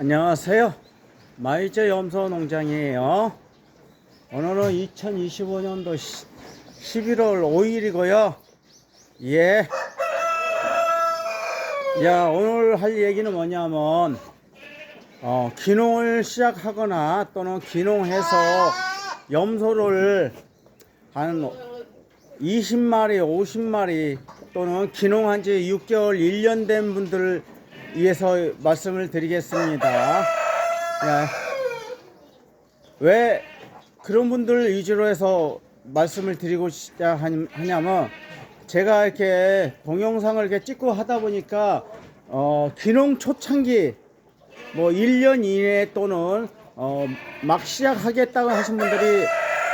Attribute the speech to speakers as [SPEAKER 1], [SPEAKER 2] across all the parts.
[SPEAKER 1] 안녕하세요. 마이저 염소 농장이에요. 오늘은 2025년도 11월 5일이고요. 예. 야, 오늘 할 얘기는 뭐냐면, 어, 기농을 시작하거나 또는 기농해서 염소를 한 20마리, 50마리 또는 기농한 지 6개월, 1년 된 분들 을 위해서 말씀을 드리겠습니다. 야, 왜 그런 분들 위주로 해서 말씀을 드리고 시작하냐면 제가 이렇게 동영상을 이렇게 찍고 하다 보니까 어, 기농 초창기 뭐 1년 이내 또는 어, 막 시작하겠다고 하신 분들이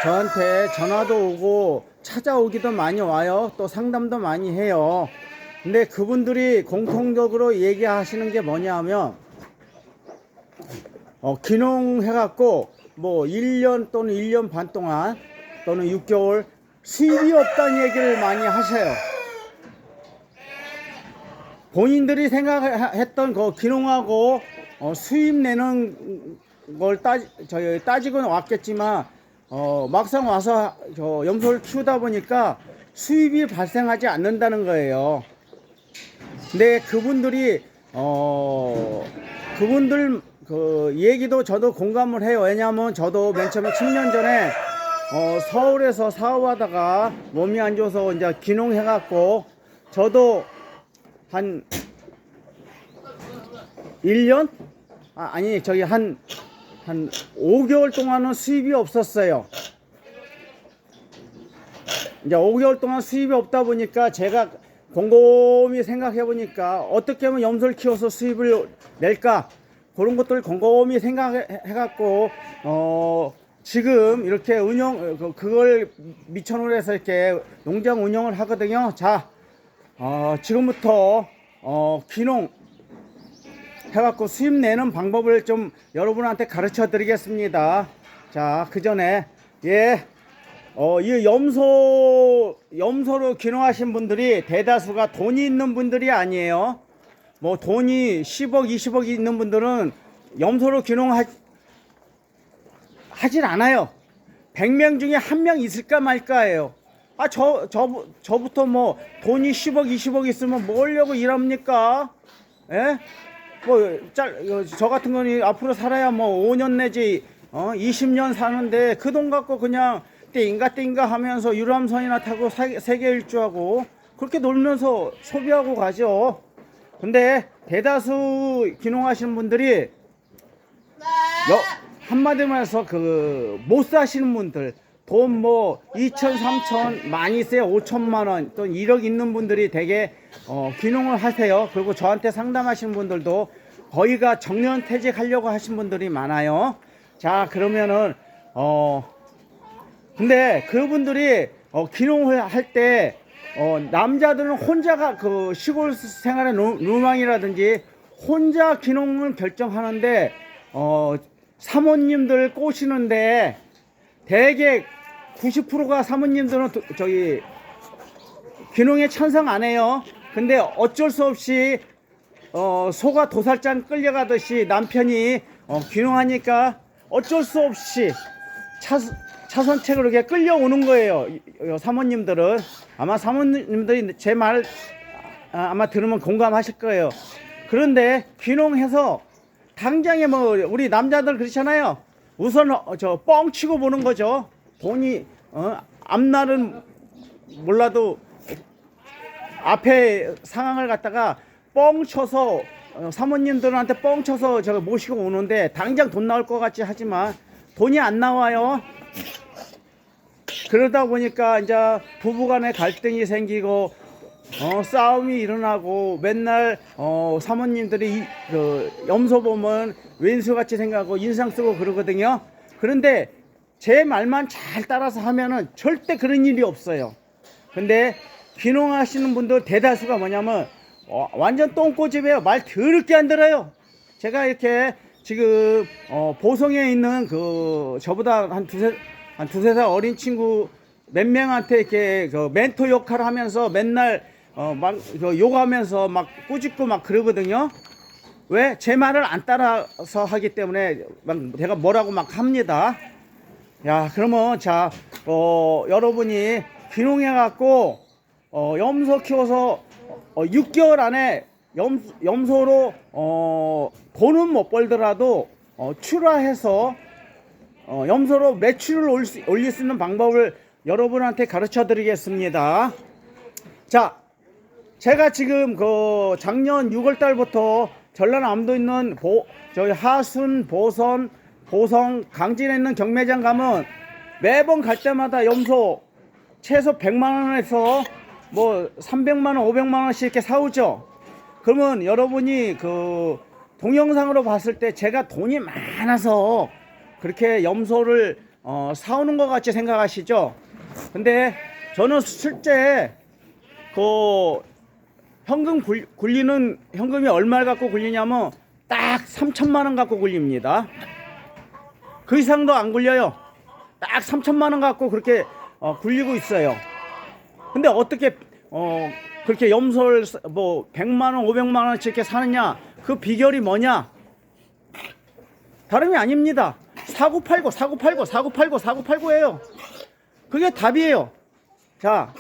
[SPEAKER 1] 저한테 전화도 오고 찾아오기도 많이 와요. 또 상담도 많이 해요. 근데 그분들이 공통적으로 얘기하시는 게 뭐냐 하면 어, 기농해갖고 뭐 1년 또는 1년 반 동안 또는 6개월 수입이 없다는 얘기를 많이 하셔요. 본인들이 생각했던 그 기농하고 어, 수입 내는 걸 따지, 저, 따지고는 왔겠지만 어, 막상 와서 저 염소를 키우다 보니까 수입이 발생하지 않는다는 거예요. 근데 그분들이 어 그분들 그 얘기도 저도 공감을 해요. 왜냐하면 저도 맨 처음에 10년 전에 어 서울에서 사업하다가 몸이 안 좋아서 이제 기농해갖고 저도 한 1년? 아, 아니 저기 한한 5개월 동안은 수입이 없었어요. 이제 5개월 동안 수입이 없다 보니까 제가 곰곰이 생각해 보니까 어떻게 하면 염소를 키워서 수입을 낼까 그런 것들 곰곰이 생각해 갖고 어 지금 이렇게 운영 그- 그걸 미천으로 해서 이렇게 농장 운영을 하거든요. 자, 어 지금부터 어 기농 해갖고 수입 내는 방법을 좀 여러분한테 가르쳐 드리겠습니다. 자, 그 전에, 예, 어, 이 염소, 염소로 기농하신 분들이 대다수가 돈이 있는 분들이 아니에요. 뭐 돈이 10억, 20억 있는 분들은 염소로 기농하, 하질 않아요. 100명 중에 한 명 있을까 말까예요. 아, 저, 저, 저부터 뭐 돈이 10억, 20억 있으면 뭐 하려고 일합니까? 예? 뭐, 짤, 어, 저 같은 거는 앞으로 살아야 뭐 5년 내지, 어, 20년 사는데 그 돈 갖고 그냥 띵가 띵가 하면서 유람선이나 타고 사- 세계 일주하고 그렇게 놀면서 소비하고 가죠. 근데 대다수 기농하시는 분들이 여, 한마디로 해서 그 못 사시는 분들 돈 뭐 2천, 3천, 많이 세요 5천만 원, 또 1억 있는 분들이 되게 어, 귀농을 하세요. 그리고 저한테 상담하시는 분들도 거의가 정년 퇴직하려고 하신 분들이 많아요. 자 그러면은 어 근데 그분들이 어, 기농을 할때 어, 남자들은 혼자가 그 시골 생활의 로- 로망이라든지 혼자 기농을 결정하는데 어, 사모님들 꼬시는데 대개 90%가 사모님들은 도- 저기 귀농에 찬성 안 해요. 근데 어쩔 수 없이 어, 소가 도살장 끌려가듯이 남편이 어, 귀농하니까 어쩔 수 없이 차, 차선책으로 이렇게 끌려오는 거예요. 사모님들은 아마 사모님들이 제 말 아마 들으면 공감하실 거예요. 그런데 귀농해서 당장에 뭐 우리 남자들 그렇잖아요. 우선 어, 저 뻥치고 보는 거죠. 돈이 어, 앞날은 몰라도 앞에 상황을 갖다가 뻥쳐서 어, 사모님들한테 뻥쳐서 저 모시고 오는데 당장 돈 나올 것 같지 하지만 돈이 안 나와요. 그러다 보니까 이제 부부간에 갈등이 생기고 어, 싸움이 일어나고 맨날 어, 사모님들이 이, 그, 염소 보면 왼수같이 생각하고 인상 쓰고 그러거든요. 그런데 제 말만 잘 따라서 하면은 절대 그런 일이 없어요. 근데 귀농하시는 분들 대다수가 뭐냐면 어, 완전 똥꼬집이에요. 말 더럽게 안 들어요. 제가 이렇게 지금 어, 보성에 있는 그 저보다 한 두세 한 두세 살 어린 친구 몇 명한테 이렇게 그 멘토 역할을 하면서 맨날 어, 막그 욕하면서 막 꾸짖고 막 그러거든요. 왜? 제 말을 안 따라서 하기 때문에 막 제가 뭐라고 막 합니다. 야, 그러면 자, 어, 여러분이 귀농해 갖고, 어, 염소 키워서 어, 6개월 안에 염, 염소로, 어, 돈은 못 벌더라도, 어, 출하해서, 어, 염소로 매출을 올릴 수 있는 방법을 여러분한테 가르쳐 드리겠습니다. 자, 제가 지금 그 작년 6월 달부터 전라남도 있는 보, 저희 하순, 보선, 보성, 강진에 있는 경매장 가면 매번 갈 때마다 염소 최소 100만 원에서 뭐 300만 원, 500만 원씩 이렇게 사오죠. 그러면 여러분이 그 동영상으로 봤을 때 제가 돈이 많아서 그렇게 염소를 어, 사오는 것 같이 생각하시죠? 근데 저는 실제 그 현금 굴, 굴리는 현금이 얼마를 갖고 굴리냐면 딱 3천만 원 갖고 굴립니다. 그 이상도 안 굴려요. 딱 3천만 원 갖고 그렇게 어, 굴리고 있어요. 근데 어떻게 어, 그렇게 염소를 사- 뭐 100만 원, 500만 원씩 이렇게 사느냐? 그 비결이 뭐냐? 다름이 아닙니다. 사고 팔고 사고 팔고 사고 팔고 사고 팔고예요. 그게 답이에요. 자,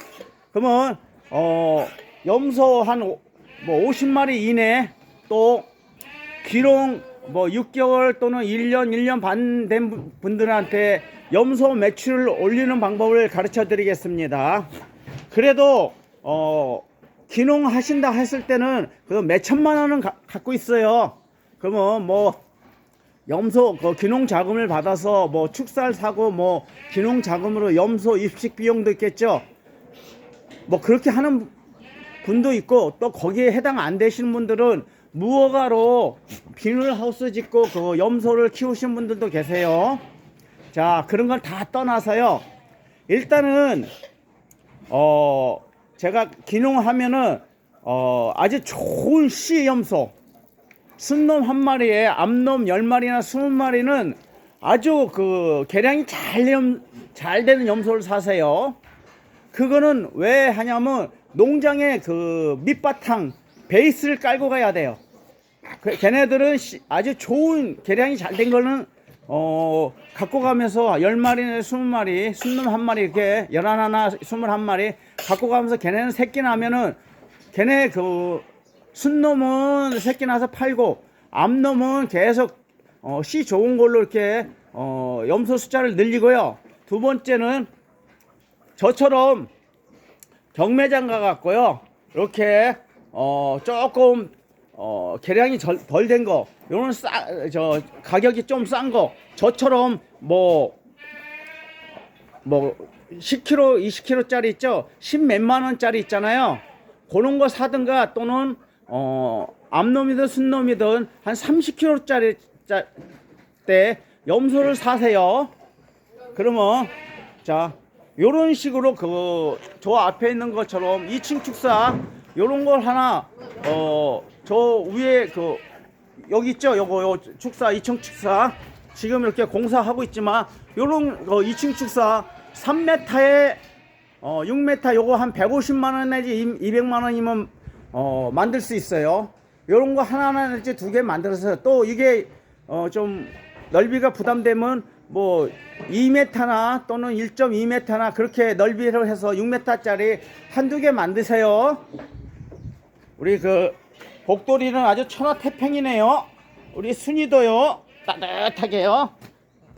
[SPEAKER 1] 그러면 어 염소 한뭐 50마리 이내 또 기롱 뭐 6개월 또는 1년 1년 반 된 분들한테 염소 매출을 올리는 방법을 가르쳐 드리겠습니다. 그래도 어 기농 하신다 했을 때는 그 몇천만 원은 가- 갖고 있어요. 그러면 뭐 염소 그 기농 자금을 받아서 뭐 축사를 사고 뭐 기농 자금으로 염소 입식 비용도 있겠죠. 뭐 그렇게 하는 분도 있고 또 거기에 해당 안 되시는 분들은 무허가로 비닐하우스 짓고 그 염소를 키우시는 분들도 계세요. 자 그런 걸 다 떠나서요. 일단은 어 제가 기농하면은 어 아주 좋은 씨 염소 순놈 한 마리에 암놈 열 마리나 스무 마리는 아주 그 개량이 잘, 염, 잘 되는 염소를 사세요. 그거는 왜 하냐면 농장에 그 밑바탕 베이스를 깔고 가야 돼요. 그 걔네들은 시- 아주 좋은 개량이 잘 된 거는 어 갖고 가면서 열 마리나 스무 마리, 순놈 한 마리 이렇게 열한 하나, 스물한 마리 갖고 가면서 걔네는 새끼 나면은 걔네 그 순놈은 새끼 나서 팔고 암놈은 계속 어, 씨 좋은 걸로 이렇게 어, 염소 숫자를 늘리고요. 두 번째는 저처럼 경매장 가갖고요. 이렇게 어, 조금 어, 계량이 덜 된 거, 요런 싸, 저 가격이 좀 싼 거, 저처럼 뭐 뭐 10kg, 20kg짜리 있죠? 10 몇만 원짜리 있잖아요. 그런 거 사든가 또는 어 암놈이든 순놈이든 한 30kg짜리 때 염소를 사세요. 그러면 자 요런 식으로 그 저 앞에 있는 것처럼 2층 축사 요런 걸 하나 어 저 위에 그 여기 있죠 요거 요 축사 2층 축사 지금 이렇게 공사하고 있지만 요런 거 2층 축사 3m에 어 6m 요거 한 150만 원 내지 200만 원이면 어 만들 수 있어요. 요런 거 하나 내지 두개 만들어서 또 이게 어 좀 넓이가 부담되면 뭐 2m나 또는 1.2m나 그렇게 넓이를 해서 6m짜리 한두 개 만드세요. 우리 그 복돌이는 아주 천하태평이네요. 우리 순이도요. 따뜻하게요.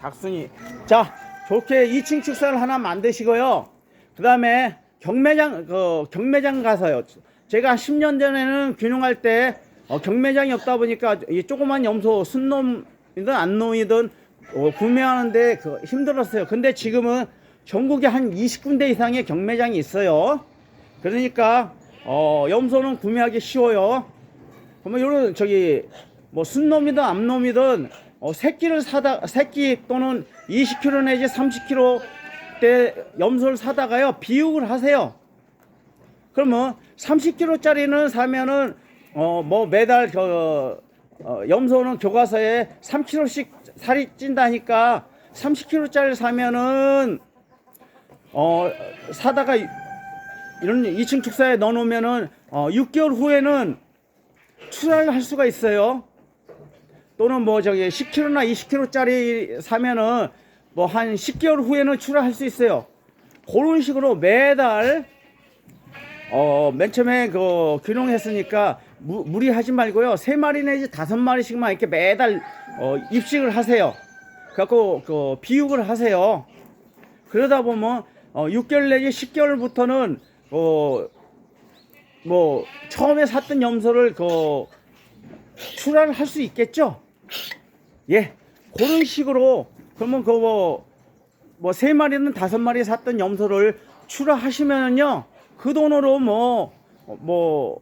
[SPEAKER 1] 닭순이. 자, 좋게 2층 축사를 하나 만드시고요. 그 다음에 경매장, 그 경매장 가서요. 제가 10년 전에는 귀농할 때 어, 경매장이 없다 보니까 이 조그만 염소 순놈이든 안놈이든 어, 구매하는데 그 힘들었어요. 근데 지금은 전국에 한 20군데 이상의 경매장이 있어요. 그러니까 어, 염소는 구매하기 쉬워요. 그러면 요런 저기 뭐 순놈이든 암놈이든 어, 새끼를 사다 새끼 또는 20kg 내지 30kg 때 염소를 사다가요 비육을 하세요. 그러면 30kg짜리는 사면은 어 뭐 매달 그 어, 염소는 교과서에 3kg씩 살이 찐다니까 30kg짜리 사면은 어 사다가 이- 이런 2층 축사에 넣어놓으면은 어 6개월 후에는 출하를 할 수가 있어요. 또는 뭐 저기 10kg나 20kg짜리 사면은 뭐 한 10개월 후에는 출하할 수 있어요. 그런 식으로 매달 어, 맨 처음에 그 귀농했으니까 무, 무리하지 말고요. 세 마리 내지 다섯 마리씩만 이렇게 매달 어, 입식을 하세요. 갖고 그 비육을 하세요. 그러다 보면 어, 6개월 내지 10개월부터는 어, 뭐 처음에 샀던 염소를 그 출하를 할 수 있겠죠. 예, 그런 식으로 그러면 그뭐뭐 세 마리는 다섯 마리 샀던 염소를 출하하시면은요 그 돈으로 뭐 뭐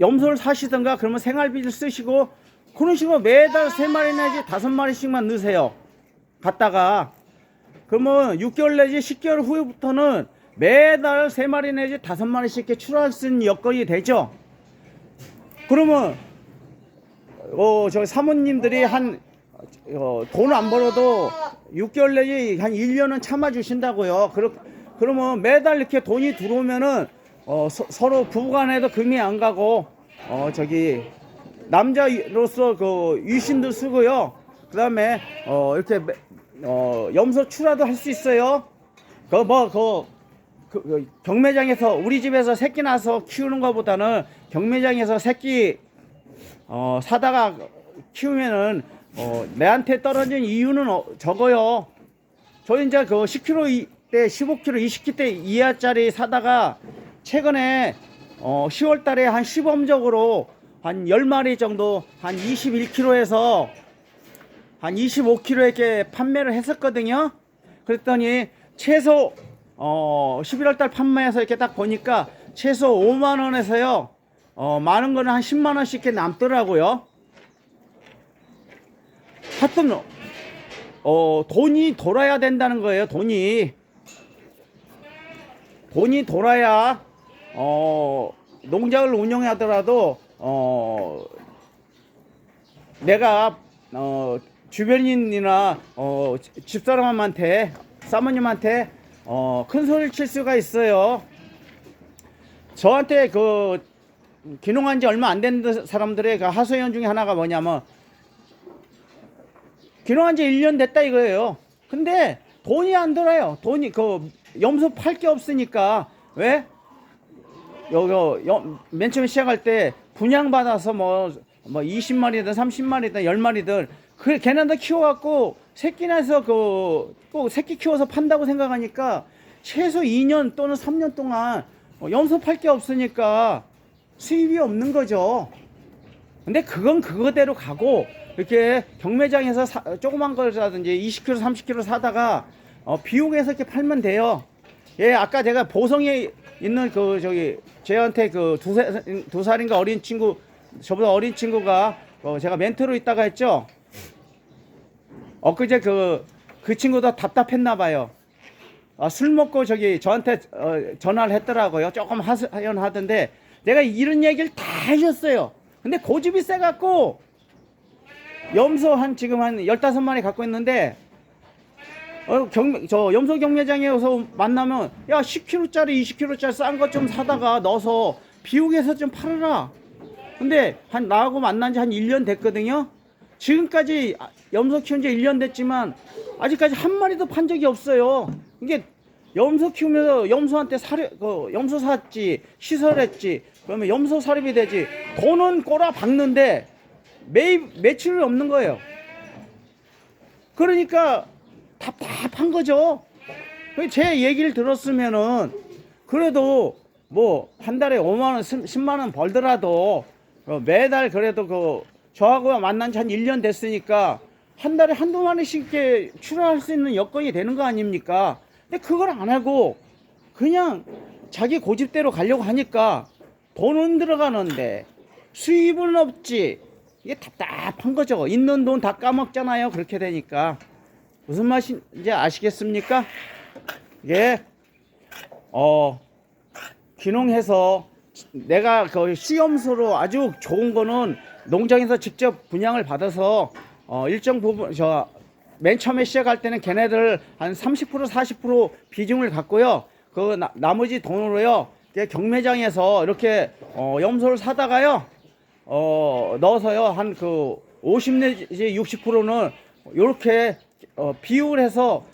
[SPEAKER 1] 염소를 사시던가 그러면 생활비를 쓰시고 그런 식으로 매달 세 마리 내지 다섯 마리씩만 넣으세요. 갔다가 그러면 6개월 내지 10개월 후부터는 매달 세 마리 내지 다섯 마리씩 이렇게 출하할 수 있는 여건이 되죠. 그러면 어, 저 사모님들이 한 어, 돈 안 벌어도 6개월 내지 한 1년은 참아 주신다고요. 그러, 그러면 매달 이렇게 돈이 들어오면은 어, 서, 로 부부간에도 금이 안 가고 어, 저기 남자로서 그 유신도 쓰고요. 그다음에 어, 이렇게 매- 어, 염소 출하도 할 수 있어요. 그뭐그 그, 그 경매장에서 우리 집에서 새끼 나서 키우는 것보다는 경매장에서 새끼 어, 사다가 키우면은 어, 내한테 떨어진 이유는 어, 적어요. 저 이제 그 10kg 이- 때 15kg, 20kg 때 이하짜리 사다가 최근에 어, 10월 달에 한 시범적으로 한 10마리 정도 한 21kg에서 한 25kg에 판매를 했었거든요. 그랬더니 최소 어 11월 달 판매해서 이렇게 딱 보니까 최소 5만 원에서요. 어 많은 거는 한 10만 원씩 이렇게 남더라고요. 하여튼 어 돈이 돌아야 된다는 거예요. 돈이 돈이 돌아야 어 농장을 운영하더라도 어 내가 어 주변인이나 어 집- 집사람한테 사모님한테 어 큰 소리를 칠 수가 있어요. 저한테 그 귀농한 지 얼마 안 된 사람들의 그 하소연 중에 하나가 뭐냐면 귀농한 지 1년 됐다 이거예요. 근데 돈이 안 들어요. 돈이 그 염소 팔 게 없으니까 왜? 여기 여- 맨 처음에 시작할 때 분양 받아서 뭐, 뭐 20마리든 30마리든 10마리든 그 걔네들 키워 갖고 새끼 나서 그꼭 새끼 키워서 판다고 생각하니까 최소 2년 또는 3년 동안 어, 염소 팔 게 없으니까 수입이 없는 거죠. 근데 그건 그거대로 가고 이렇게 경매장에서 사- 조그만 거라든지 20kg, 30kg 사다가 어, 비용해서 이렇게 팔면 돼요. 예, 아까 제가 보성에 있는 그 저기 저한테 그두 두 살인가 어린 친구 저보다 어린 친구가 어, 제가 멘토로 있다가 했죠. 엊그제 그, 그 친구도 답답했나 봐요. 아, 술 먹고 저기 저한테 어, 전화를 했더라고요. 조금 하소연 하던데 내가 이런 얘기를 다 해줬어요. 근데 고집이 세갖고 염소 한 지금 한 15마리 갖고 있는데 어, 경매, 저 염소 경매장에서 만나면 야 10kg짜리 20kg짜리 싼 것 좀 사다가 넣어서 비옥에서 좀 팔아라. 근데 한 나하고 만난 지 한 1년 됐거든요. 지금까지 아, 염소 키운 지 1년 됐지만 아직까지 한 마리도 판 적이 없어요. 이게 염소 키우면서 염소한테 사료, 그 염소 샀지, 시설했지, 그러면 염소 사립이 되지. 돈은 꼬라 박는데 매, 매출이 없는 거예요. 그러니까 답답한 거죠. 제 얘기를 들었으면은 그래도 뭐 한 달에 5만 원, 10만 원 벌더라도 어, 매달 그래도 그 저하고 만난 지 한 1년 됐으니까 한 달에 한두 마리씩 출하할 수 있는 여건이 되는 거 아닙니까? 근데 그걸 안 하고 그냥 자기 고집대로 가려고 하니까 돈은 들어가는데 수입은 없지. 이게 답답한 거죠. 있는 돈 다 까먹잖아요. 그렇게 되니까. 무슨 말인지 아시겠습니까? 이게 어 귀농해서 내가 그 시험소로 아주 좋은 거는 농장에서 직접 분양을 받아서 어 일정 부분 저 맨 처음에 시작할 때는 걔네들 한 30% 40% 비중을 갖고요. 그 나, 나머지 돈으로요. 경매장에서 이렇게 어 염소를 사다가요. 어 넣어서요 한 그 50 내지 60%는 요렇게 어, 비율 해서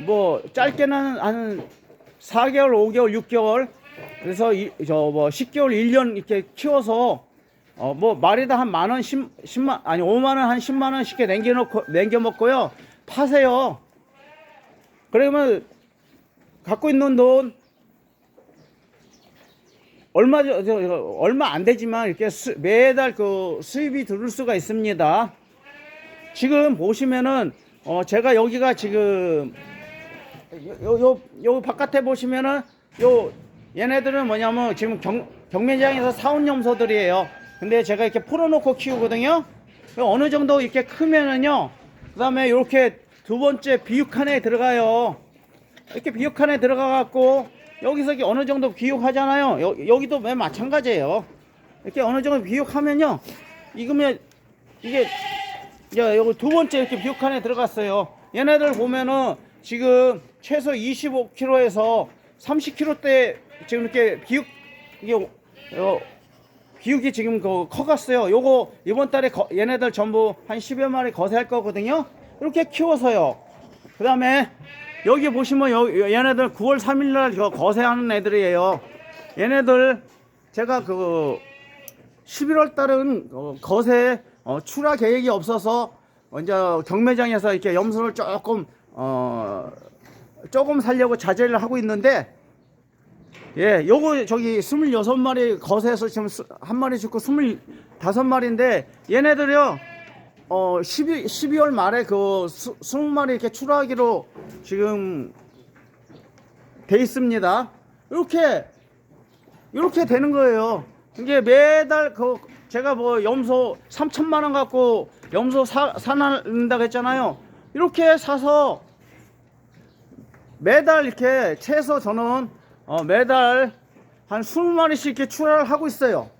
[SPEAKER 1] 뭐 짧게는 한 4개월, 5개월, 6개월 그래서 저뭐 10개월, 1년 이렇게 키워서 어 뭐 말이다 한 만 원, 10, 10만 아니 5만 원, 한 10만 원씩 남겨 놓고 남겨 먹고요. 파세요. 그러면 갖고 있는 돈 얼마 저, 저, 저, 얼마 안 되지만 이렇게 수, 매달 그 수입이 들을 수가 있습니다. 지금 보시면은 어 제가 여기가 지금 요 요 요 바깥에 보시면은 요 얘네들은 뭐냐면 지금 경, 경매장에서 사온 염소들이에요. 근데 제가 이렇게 풀어놓고 키우거든요. 어느 정도 이렇게 크면은요. 그 다음에 이렇게 두 번째 비육칸에 들어가요. 이렇게 비육칸에 들어가 갖고 여기서 이렇게 어느 정도 비육하잖아요. 여, 여기도 맨 마찬가지예요. 이렇게 어느 정도 비육하면요. 이거면 이게 야, 여기 두 번째 이렇게 비육칸에 들어갔어요. 얘네들 보면은 지금 최소 25kg에서 30kg대 지금 이렇게 비육 이게 어, 비육이 지금 그 커갔어요. 요거 이번 달에 거- 얘네들 전부 한 10여 마리 거세할 거거든요. 이렇게 키워서요. 그 다음에 여기 보시면 여, 얘네들 9월 3일 날 저 거세하는 애들이에요. 얘네들 제가 그 11월 달은 어, 거세 어, 출하 계획이 없어서 먼저 경매장에서 이렇게 염소를 조금 어 조금 살려고 자제를 하고 있는데 예, 요거 저기 26마리 거세에서 지금 스- 한 마리 죽고 25마리인데 얘네들이요. 어 12, 12월 말에 그 수, 20마리 이렇게 출하하기로 지금 돼 있습니다. 이렇게 이렇게 되는 거예요. 이게 매달 그 제가 뭐 염소 3천만 원 갖고 염소 사, 사난다고 했잖아요. 이렇게 사서 매달 이렇게 최소 저는 어, 매달 한 20마리씩 이렇게 출하를 하고 있어요.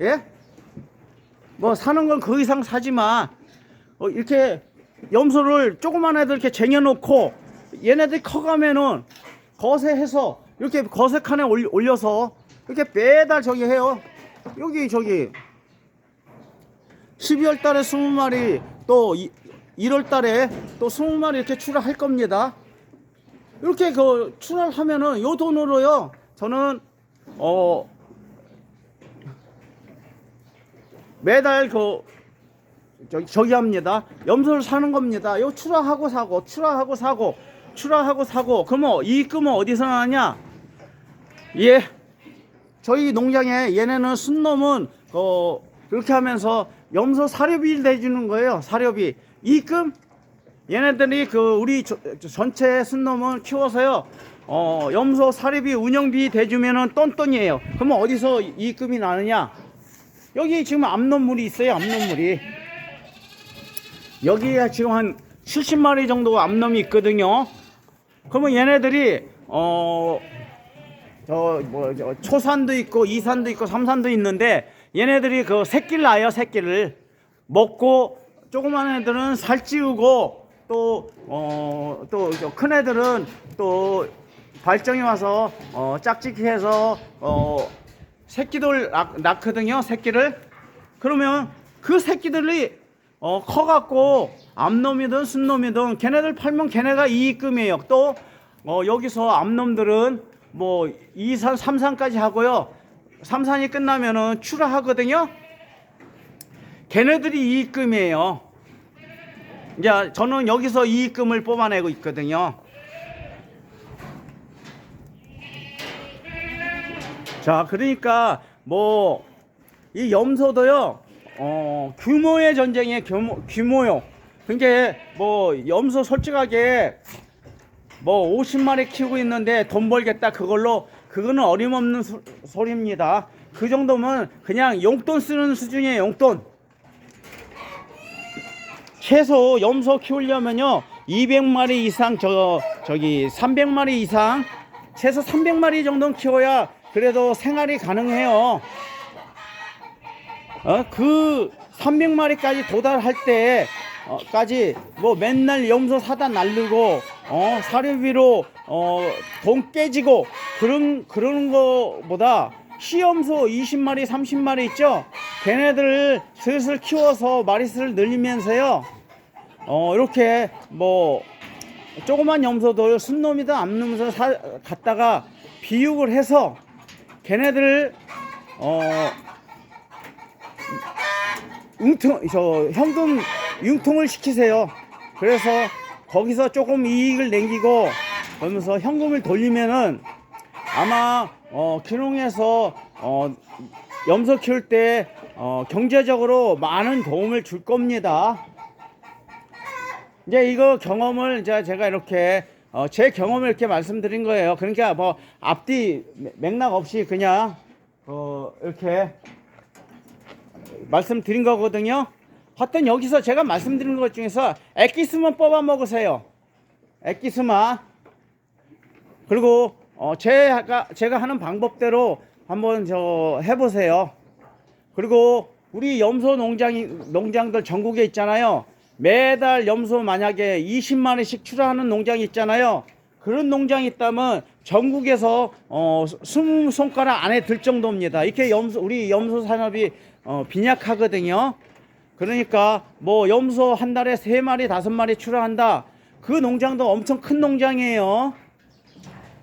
[SPEAKER 1] 예? 뭐 사는 건 그 이상 사지만 어, 이렇게 염소를 조그만 애들 이렇게 쟁여놓고 얘네들이 커가면은 거세해서 이렇게 칸에 올려- 올려서 이렇게 매달 저기 해요. 여기 저기 12월 달에 20마리 또 1월 달에 또 20마리 이렇게 출하할 겁니다. 이렇게 그 출하를 하면은 요 돈으로요. 저는 어 매달 그 저기, 저기 합니다. 염소를 사는 겁니다. 요 출하하고 사고, 출하하고 사고, 출하하고 사고. 그러면 이익금은 어디서 나냐? 예. 저희 농장에 얘네는 순놈은 어 그렇게 하면서 염소 사료비를 내주는 거예요. 사료비. 이익금 얘네들이 그 우리 저- 저 전체 순놈을 키워서요. 어 염소 사료비 운영비 대주면은 똔똔이에요. 그러면 어디서 이익금이 나느냐? 여기 지금 암놈물이 있어요. 암놈물이. 여기에 지금 한 70마리 정도 암놈이 있거든요. 그러면 얘네들이 어 저 뭐 저 초산도 있고 이산도 있고 삼산도 있는데 얘네들이 그 새끼를 낳아요 새끼를. 먹고 조그만 애들은 살찌우고 또 어 또 큰 애들은 또 발정이 와서 어 짝짓기해서 어 새끼들 낳, 낳거든요 새끼를. 그러면 그 새끼들이 어 커갖고 암놈이든 순놈이든 걔네들 팔면 걔네가 이익금이에요. 또 어, 여기서 암놈들은 뭐 2산, 3산까지 하고요. 3산이 끝나면은 출하하거든요. 걔네들이 이익금이에요. 이제 저는 여기서 이익금을 뽑아내고 있거든요. 자, 그러니까 뭐 이 염소도요. 어, 규모의 전쟁이에요. 규모 규모요. 그러니까 뭐 염소 솔직하게 뭐 50마리 키우고 있는데 돈 벌겠다 그걸로 그거는 어림없는 소, 소리입니다. 그 정도면 그냥 용돈 쓰는 수준이에요. 용돈. 최소 염소 키우려면요 200마리 이상 저 저기 300마리 이상 최소 300마리 정도는 키워야 그래도 생활이 가능해요. 어, 그 300마리까지 도달할 때까지 뭐 맨날 염소 사다 날르고 어, 사료비로 어, 돈 깨지고 그런 그런 거보다 시염소 20마리, 30마리 있죠? 걔네들을 슬슬 키워서 마리수를 늘리면서요. 어, 이렇게 뭐 조그만 염소들 순놈이든 암놈이든 사, 갖다가 비육을 해서 걔네들을 어 융통 저 현금 융통을 시키세요. 그래서 거기서 조금 이익을 남기고 그러면서 현금을 돌리면은 아마 어 기농에서 어 염소 키울 때 어, 경제적으로 많은 도움을 줄 겁니다. 이제 이거 경험을 이제 제가 이렇게 어, 제 경험을 이렇게 말씀드린 거예요. 그러니까 뭐 앞뒤 맥락 없이 그냥 어, 이렇게 말씀드린 거거든요. 하여튼 여기서 제가 말씀드린 것 중에서 엑기스만 뽑아 먹으세요. 엑기스만. 그리고 어, 제가 제가 하는 방법대로 한번 저 해보세요. 그리고 우리 염소 농장이 농장들 전국에 있잖아요. 매달 염소 만약에 20만 원씩 출하하는 농장이 있잖아요. 그런 농장이 있다면 전국에서 어 20손가락 안에 들 정도입니다. 이렇게 염소 우리 염소 산업이 어 빈약하거든요. 그러니까 뭐 염소 한 달에 세 마리 다섯 마리 출하한다. 그 농장도 엄청 큰 농장이에요.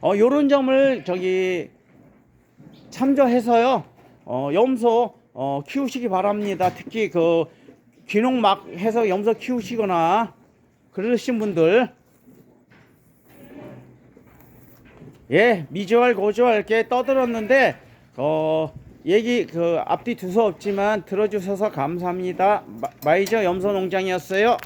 [SPEAKER 1] 어 요런 점을 저기 참조해서요. 어, 염소 어, 키우시기 바랍니다. 특히 그 귀농 막 해서 염소 키우시거나 그러신 분들 예 미주알 고주알 이렇게 떠들었는데 어 얘기 그 앞뒤 두서 없지만 들어주셔서 감사합니다. 마- 마이저 염소 농장이었어요.